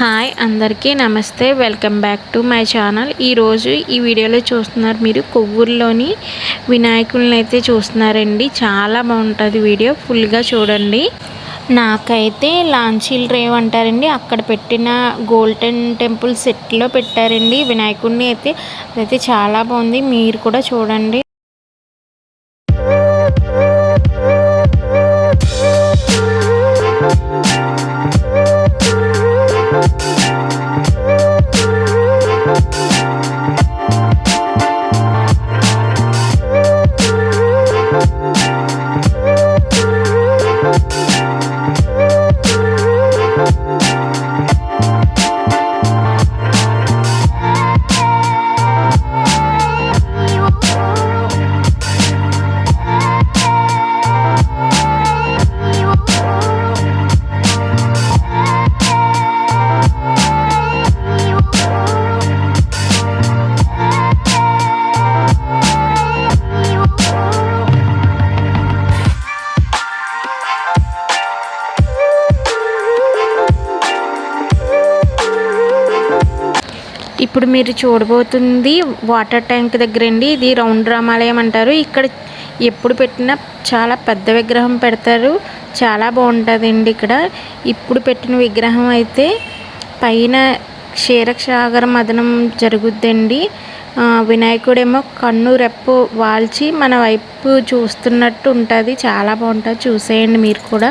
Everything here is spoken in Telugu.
హాయ్ అందరికీ నమస్తే welcome back to my channel. ఈరోజు ఈ వీడియోలో చూస్తున్నారు మీరు కొవ్వూరులోని వినాయకుల్ని అయితే చూస్తున్నారండి. చాలా బాగుంటుంది వీడియో ఫుల్గా చూడండి. నాకైతే లాంచీల్ రేవ్ అంటారండి. అక్కడ పెట్టిన గోల్డెన్ టెంపుల్ సెట్లో పెట్టారండి వినాయకుడిని అయితే. అదైతే చాలా బాగుంది. మీరు కూడా చూడండి. ఇప్పుడు మీరు చూడబోతుంది వాటర్ ట్యాంక్ దగ్గర అండి ఇది రౌండ్ రామాలయం అంటారు. ఇక్కడ ఎప్పుడు పెట్టినా చాలా పెద్ద విగ్రహం పెడతారు. చాలా బాగుంటుందండి ఇక్కడ. ఇప్పుడు పెట్టిన విగ్రహం అయితే పైన క్షీరక్షాగర మదనం జరుగుద్దండి. వినాయకుడేమో కన్ను రెప్పు వాల్చి మన వైపు చూస్తున్నట్టు ఉంటుంది. చాలా బాగుంటుంది. చూసేయండి మీరు కూడా.